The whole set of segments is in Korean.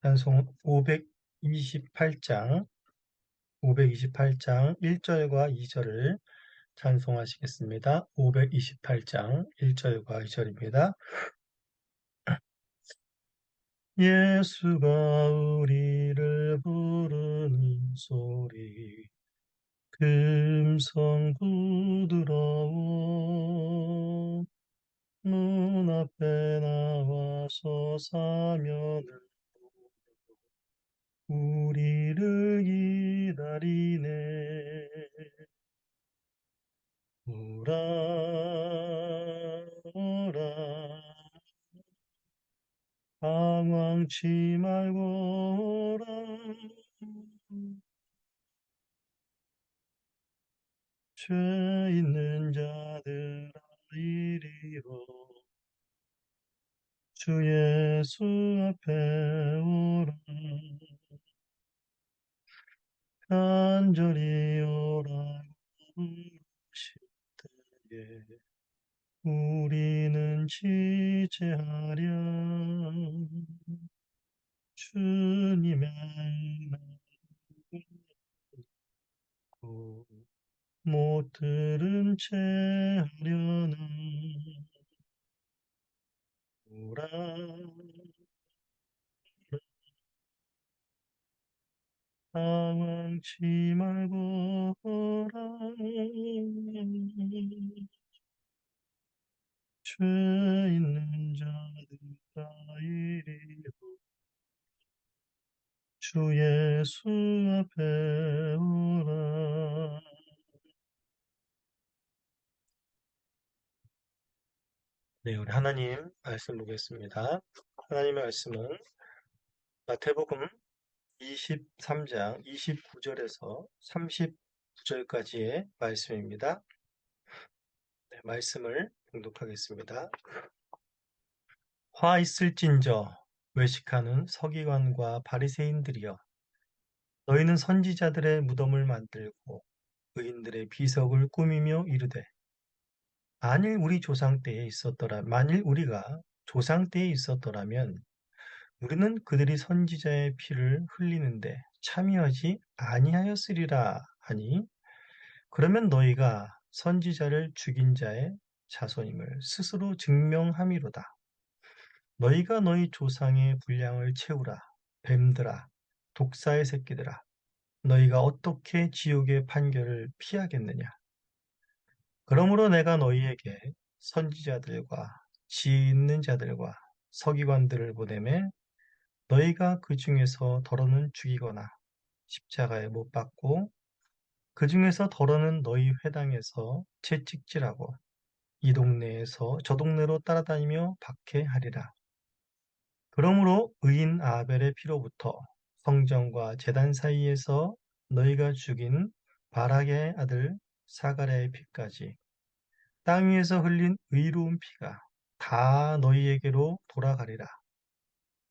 찬송 528장 528장 1절과 2절을 찬송하시겠습니다. 528장 1절과 2절입니다. 예수가 우리를 부르는 소리 금성 부드러워 눈앞에 나와서 사면을 우리를 기다리네. 오라, 오라, 방황치 말고 오라. 죄 있는 자들아 이리로 주 예수 앞에 오라. 간절히 우리는 지체하랴 주님의 말을 못 들은 채 하려는 오라 당황치 말고 오라 죄 있는 자들아 이리로. 주 예수 앞에 오라. 네, 우리 하나님 말씀 보겠습니다. 하나님의 말씀은 마태복음 23장 29절에서 39절까지의 말씀입니다. 네, 말씀을 봉독하겠습니다. 화 있을진저 외식하는 서기관과 바리새인들이여 너희는 선지자들의 무덤을 만들고 의인들의 비석을 꾸미며 이르되 만일 우리 조상 때에 있었더라 만일 우리가 조상 때에 있었더라면 우리는 그들이 선지자의 피를 흘리는데 참여하지 아니하였으리라 하니 그러면 너희가 선지자를 죽인 자의 자손임을 스스로 증명함이로다. 너희가 너희 조상의 분량을 채우라. 뱀들아, 독사의 새끼들아, 너희가 어떻게 지옥의 판결을 피하겠느냐? 그러므로 내가 너희에게 선지자들과 지혜 있는 자들과 서기관들을 보내매 너희가 그 중에서 더러는 죽이거나 십자가에 못 박고 그 중에서 더러는 너희 회당에서 채찍질하고 이 동네에서 저 동네로 따라다니며 박해하리라. 그러므로 의인 아벨의 피로부터 성전과 제단 사이에서 너희가 죽인 바락의 아들 사가랴의 피까지 땅 위에서 흘린 의로운 피가 다 너희에게로 돌아가리라.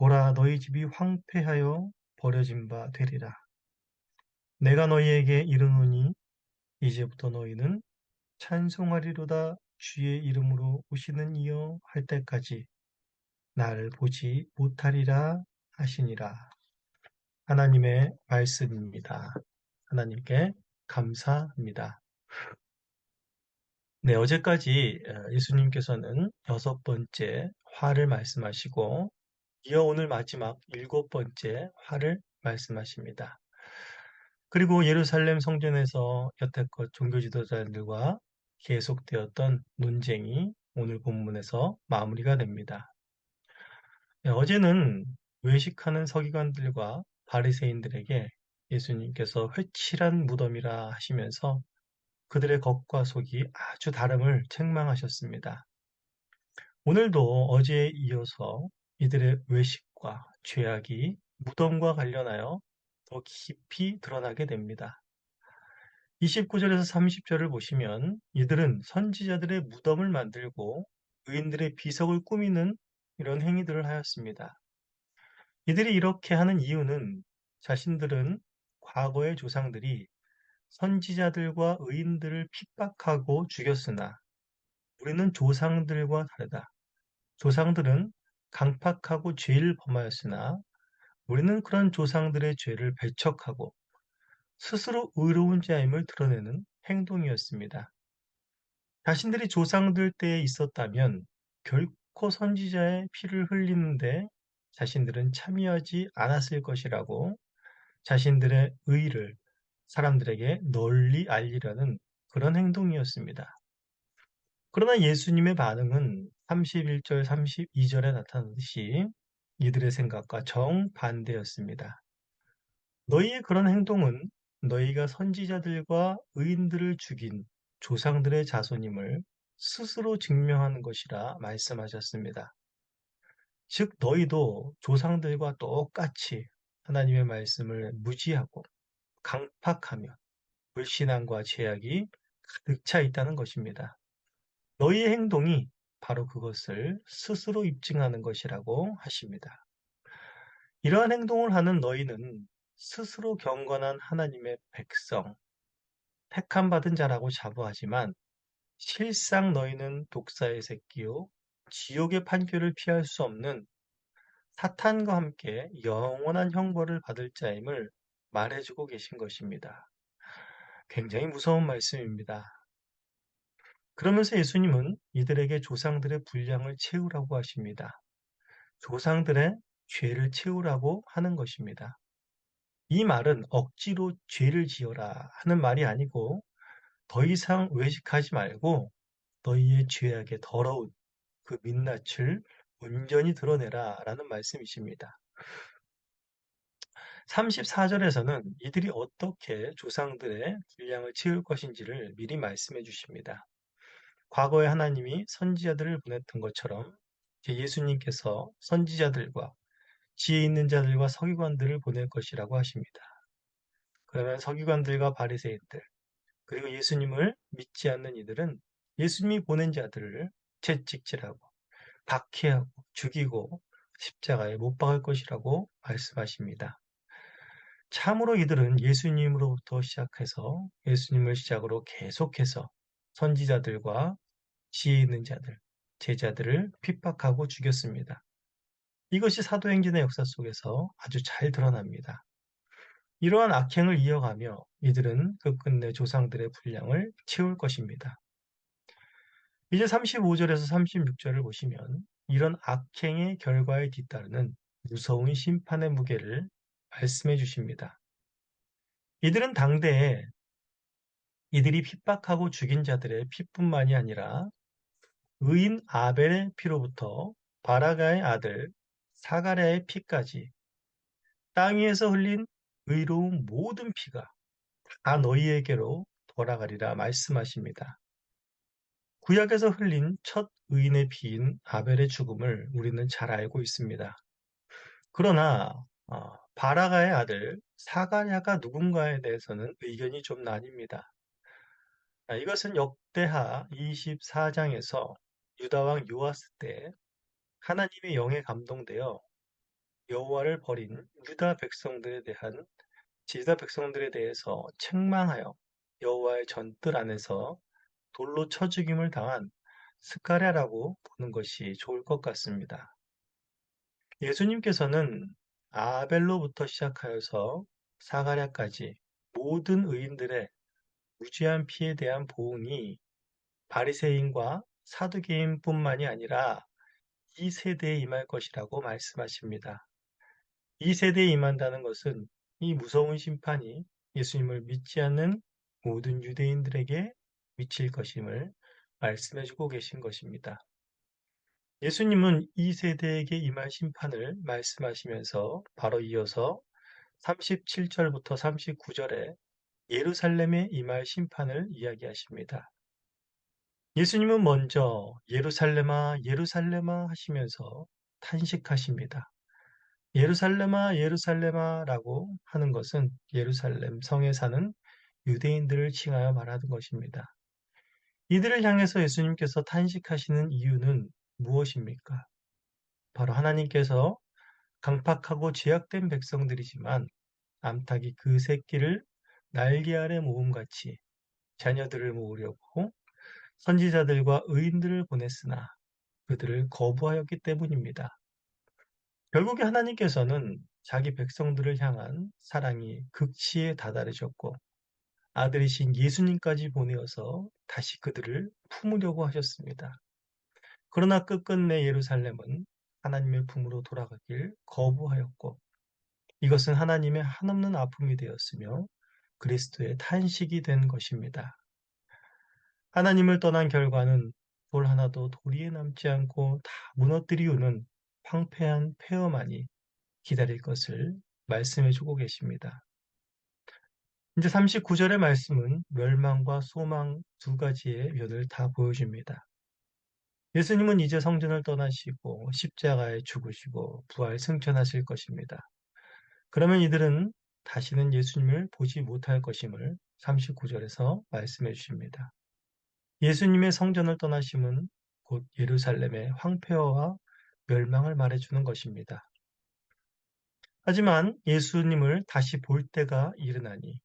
보라 너희 집이 황폐하여 버려진 바 되리라 내가 너희에게 이르노니 이제부터 너희는 찬송하리로다 주의 이름으로 오시는 이여 할 때까지 나를 보지 못하리라 하시니라. 하나님의 말씀입니다. 하나님께 감사합니다. 네, 어제까지 어, 예수님께서는 여섯 번째 화를 말씀하시고 이어 오늘 마지막 일곱 번째 화를 말씀하십니다. 그리고 예루살렘 성전에서 여태껏 종교 지도자들과 계속되었던 논쟁이 오늘 본문에서 마무리가 됩니다. 네, 어제는 외식하는 서기관들과 바리새인들에게 예수님께서 회칠한 무덤이라 하시면서 그들의 겉과 속이 아주 다름을 책망하셨습니다. 오늘도 어제에 이어서 이들의 외식과 죄악이 무덤과 관련하여 더 깊이 드러나게 됩니다. 29절에서 30절을 보시면 이들은 선지자들의 무덤을 만들고 의인들의 비석을 꾸미는 이런 행위들을 하였습니다. 이들이 이렇게 하는 이유는 자신들은 과거의 조상들이 선지자들과 의인들을 핍박하고 죽였으나 우리는 조상들과 다르다. 조상들은 강팍하고 죄를 범하였으나 우리는 그런 조상들의 죄를 배척하고 스스로 의로운 자임을 드러내는 행동이었습니다. 자신들이 조상들 때에 있었다면 결코 선지자의 피를 흘리는데 자신들은 참여하지 않았을 것이라고 자신들의 의를 사람들에게 널리 알리려는 그런 행동이었습니다. 그러나 예수님의 반응은 31절, 32절에 나타나듯이 이들의 생각과 정반대였습니다. 너희의 그런 행동은 너희가 선지자들과 의인들을 죽인 조상들의 자손임을 스스로 증명하는 것이라 말씀하셨습니다. 즉, 너희도 조상들과 똑같이 하나님의 말씀을 무지하고 강팍하며 불신앙과 죄악이 가득 차 있다는 것입니다. 너희의 행동이 바로 그것을 스스로 입증하는 것이라고 하십니다. 이러한 행동을 하는 너희는 스스로 경건한 하나님의 백성, 택함 받은 자라고 자부하지만 실상 너희는 독사의 새끼요 지옥의 판결을 피할 수 없는 사탄과 함께 영원한 형벌을 받을 자임을 말해주고 계신 것입니다. 굉장히 무서운 말씀입니다. 그러면서 예수님은 이들에게 조상들의 분량을 채우라고 하십니다. 조상들의 죄를 채우라고 하는 것입니다. 이 말은 억지로 죄를 지어라 하는 말이 아니고 더 이상 외식하지 말고 너희의 죄악의 더러운 그 민낯을 온전히 드러내라 라는 말씀이십니다. 34절에서는 이들이 어떻게 조상들의 분량을 채울 것인지를 미리 말씀해 주십니다. 과거에 하나님이 선지자들을 보냈던 것처럼 예수님께서 선지자들과 지혜 있는 자들과 서기관들을 보낼 것이라고 하십니다. 그러면 서기관들과 바리새인들 그리고 예수님을 믿지 않는 이들은 예수님이 보낸 자들을 채찍질하고 박해하고 죽이고 십자가에 못 박을 것이라고 말씀하십니다. 참으로 이들은 예수님으로부터 시작해서 예수님을 시작으로 계속해서 선지자들과 지혜 있는 자들, 제자들을 핍박하고 죽였습니다. 이것이 사도행전의 역사 속에서 아주 잘 드러납니다. 이러한 악행을 이어가며 이들은 끝끝내 조상들의 분량을 채울 것입니다. 이제 35절에서 36절을 보시면 이런 악행의 결과에 뒤따르는 무서운 심판의 무게를 말씀해 주십니다. 이들은 당대에 이들이 핍박하고 죽인 자들의 피뿐만이 아니라 의인 아벨의 피로부터 바라가의 아들 사가랴의 피까지 땅 위에서 흘린 의로운 모든 피가 다 너희에게로 돌아가리라 말씀하십니다. 구약에서 흘린 첫 의인의 피인 아벨의 죽음을 우리는 잘 알고 있습니다. 그러나 어, 바라가의 아들 사가랴가 누군가에 대해서는 의견이 좀 나뉩니다. 아, 이것은 역대하 24장에서 유다왕 요아스 때 하나님의 영에 감동되어 여호와를 버린 유다 백성들에 대한 유다 백성들에 대해서 책망하여 여호와의 전뜰 안에서 돌로 쳐 죽임을 당한 스가랴라고 보는 것이 좋을 것 같습니다. 예수님께서는 아벨로부터 시작하여서 사가랴까지 모든 의인들의 무지한 피에 대한 보응이 바리새인과 사두개인뿐만이 아니라 이 세대에 임할 것이라고 말씀하십니다. 이 세대에 임한다는 것은 이 무서운 심판이 예수님을 믿지 않는 모든 유대인들에게 미칠 것임을 말씀해 주고 계신 것입니다. 예수님은 이 세대에게 임할 심판을 말씀하시면서 바로 이어서 37절부터 39절에 예루살렘에 임할 심판을 이야기하십니다. 예수님은 먼저 예루살렘아 예루살렘아 하시면서 탄식하십니다. 예루살렘아 예루살렘아 라고 하는 것은 예루살렘 성에 사는 유대인들을 칭하여 말하는 것입니다. 이들을 향해서 예수님께서 탄식하시는 이유는 무엇입니까? 바로 하나님께서 강팍하고 제약된 백성들이지만 암탉이 그 새끼를 날개 아래 모음같이 자녀들을 모으려고 선지자들과 의인들을 보냈으나 그들을 거부하였기 때문입니다. 결국에 하나님께서는 자기 백성들을 향한 사랑이 극치에 다다르셨고 아들이신 예수님까지 보내어서 다시 그들을 품으려고 하셨습니다. 그러나 끝끝내 예루살렘은 하나님의 품으로 돌아가길 거부하였고 이것은 하나님의 한없는 아픔이 되었으며 그리스도의 탄식이 된 것입니다. 하나님을 떠난 결과는 돌 하나도 도리에 남지 않고 다 무너뜨리우는 황폐한 폐허만이 기다릴 것을 말씀해 주고 계십니다. 이제 39절의 말씀은 멸망과 소망 두 가지의 면을 다 보여줍니다. 예수님은 이제 성전을 떠나시고 십자가에 죽으시고 부활 승천하실 것입니다. 그러면 이들은 다시는 예수님을 보지 못할 것임을 39절에서 말씀해 주십니다. 예수님의 성전을 떠나심은 곧 예루살렘의 황폐화와 멸망을 말해주는 것입니다. 하지만 예수님을 다시 볼 때가 이르나니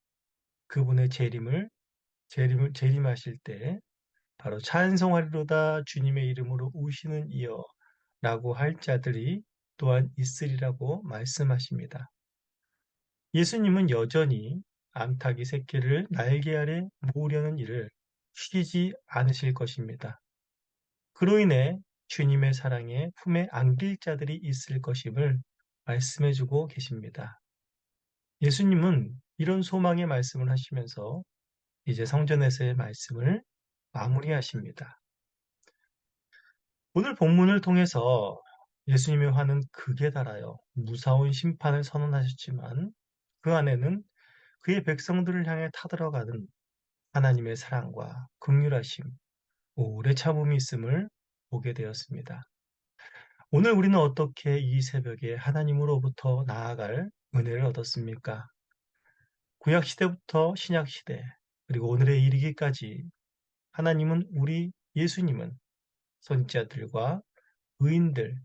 그분의 재림을 재림을 재림하실 때 바로 찬송하리로다 주님의 이름으로 우시는 이여 라고 할 자들이 또한 있으리라고 말씀하십니다. 예수님은 여전히 암탉이 새끼를 날개 아래 모으려는 일을 쉬지 않으실 것입니다. 그로 인해 주님의 사랑에 품에 안길 자들이 있을 것임을 말씀해 주고 계십니다. 예수님은 이런 소망의 말씀을 하시면서 이제 성전에서의 말씀을 마무리하십니다. 오늘 본문을 통해서 예수님의 화는 극에 달하여 무사온 심판을 선언하셨지만 그 안에는 그의 백성들을 향해 타들어가는 하나님의 사랑과 극률하심, 오래 참음이 있음을 보게 되었습니다. 오늘 우리는 어떻게 이 새벽에 하나님으로부터 나아갈 은혜를 얻었습니까? 구약 시대부터 신약 시대, 그리고 오늘에 이르기까지 하나님은 우리 예수님은 선지자들과 의인들,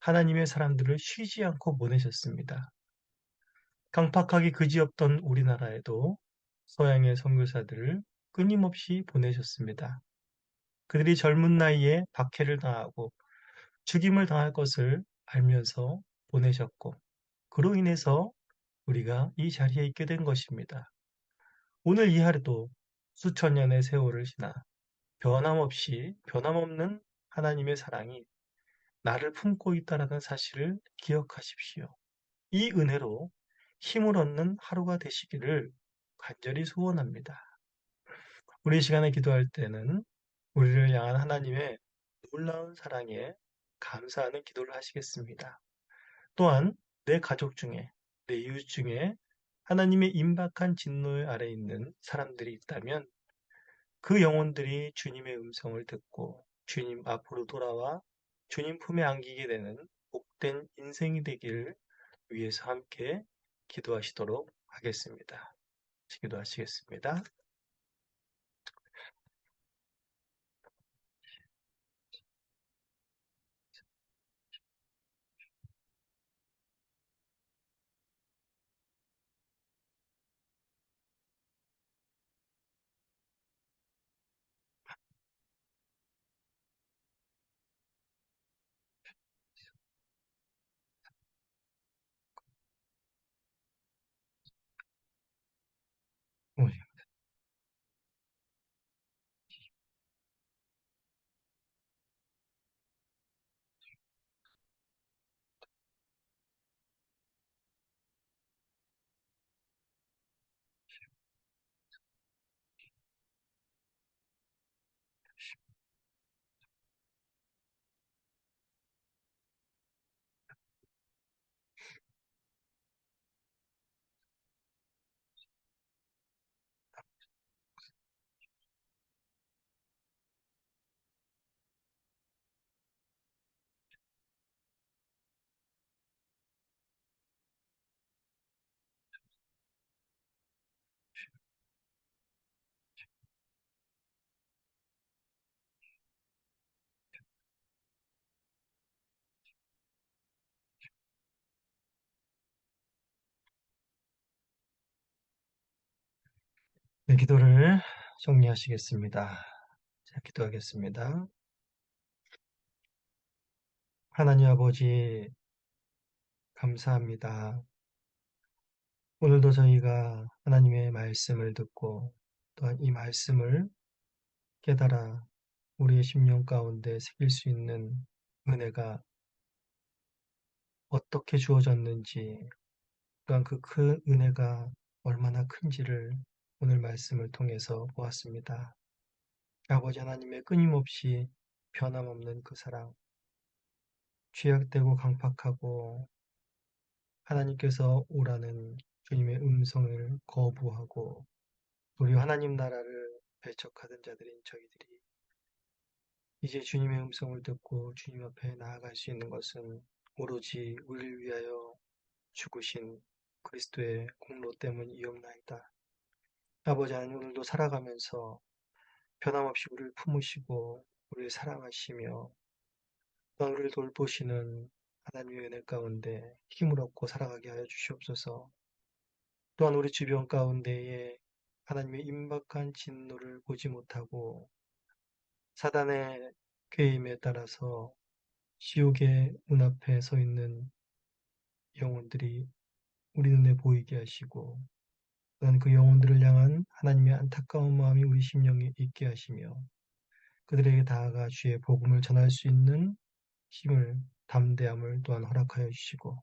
하나님의 사람들을 쉬지 않고 보내셨습니다. 강팍하기 그지없던 우리나라에도 서양의 선교사들을 끊임없이 보내셨습니다. 그들이 젊은 나이에 박해를 당하고 죽임을 당할 것을 알면서 보내셨고 그로 인해서 우리가 이 자리에 있게 된 것입니다. 오늘 이 하루도 수천 년의 세월을 지나 변함없이 변함없는 하나님의 사랑이 나를 품고 있다라는 사실을 기억하십시오. 이 은혜로 힘을 얻는 하루가 되시기를 간절히 소원합니다. 우리 시간에 기도할 때는 우리를 향한 하나님의 놀라운 사랑에 감사하는 기도를 하시겠습니다. 또한 내 가족 중에, 내 이웃 중에 하나님의 임박한 진노 아래 있는 사람들이 있다면 그 영혼들이 주님의 음성을 듣고 주님 앞으로 돌아와 주님 품에 안기게 되는 복된 인생이 되기를 위해서 함께 기도하시도록 하겠습니다. 기도 하시겠습니다. 네, 기도를 정리하시겠습니다. 자, 기도하겠습니다. 하나님 아버지, 감사합니다. 오늘도 저희가 하나님의 말씀을 듣고 또한 이 말씀을 깨달아 우리의 심령 가운데 새길 수 있는 은혜가 어떻게 주어졌는지 또한 그 큰 은혜가 얼마나 큰지를 오늘 말씀을 통해서 보았습니다. 아버지 하나님의 끊임없이 변함없는 그 사랑, 죄악되고 강팍하고 하나님께서 오라는 주님의 음성을 거부하고 우리 하나님 나라를 배척하던 자들인 저희들이 이제 주님의 음성을 듣고 주님 앞에 나아갈 수 있는 것은 오로지 우리를 위하여 죽으신 그리스도의 공로 때문이옵나이다. 아버지 하나님 오늘도 살아가면서 변함없이 우리를 품으시고 우리를 사랑하시며 우리를 돌보시는 하나님의 은혜 가운데 힘을 얻고 살아가게 하여 주시옵소서. 또한 우리 주변 가운데에 하나님의 임박한 진노를 보지 못하고 사단의 괴임에 따라서 지옥의 문 앞에 서 있는 영혼들이 우리 눈에 보이게 하시고 또한 그 영혼들을 향한 하나님의 안타까운 마음이 우리 심령에 있게 하시며 그들에게 다가가 주의 복음을 전할 수 있는 힘을 담대함을 또한 허락하여 주시고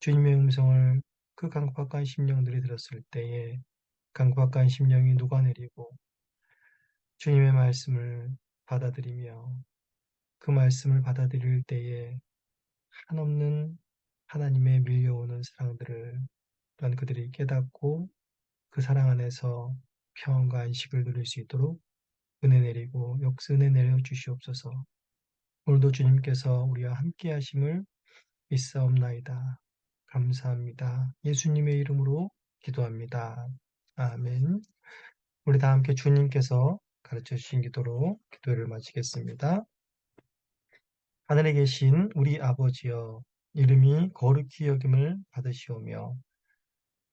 주님의 음성을 그 강박한 심령들이 들었을 때에 강박한 심령이 녹아내리고 주님의 말씀을 받아들이며 그 말씀을 받아들일 때에 한없는 하나님의 밀려오는 사랑들을 또한 그들이 깨닫고 그 사랑 안에서 평안과 안식을 누릴 수 있도록 은혜 내리고 역은혜 내려 주시옵소서. 오늘도 주님께서 우리와 함께 하심을 믿사옵나이다. 감사합니다. 예수님의 이름으로 기도합니다. 아멘. 우리 다 함께 주님께서 가르쳐 주신 기도로 기도를 마치겠습니다. 하늘에 계신 우리 아버지여 이름이 거룩히 여김을 받으시오며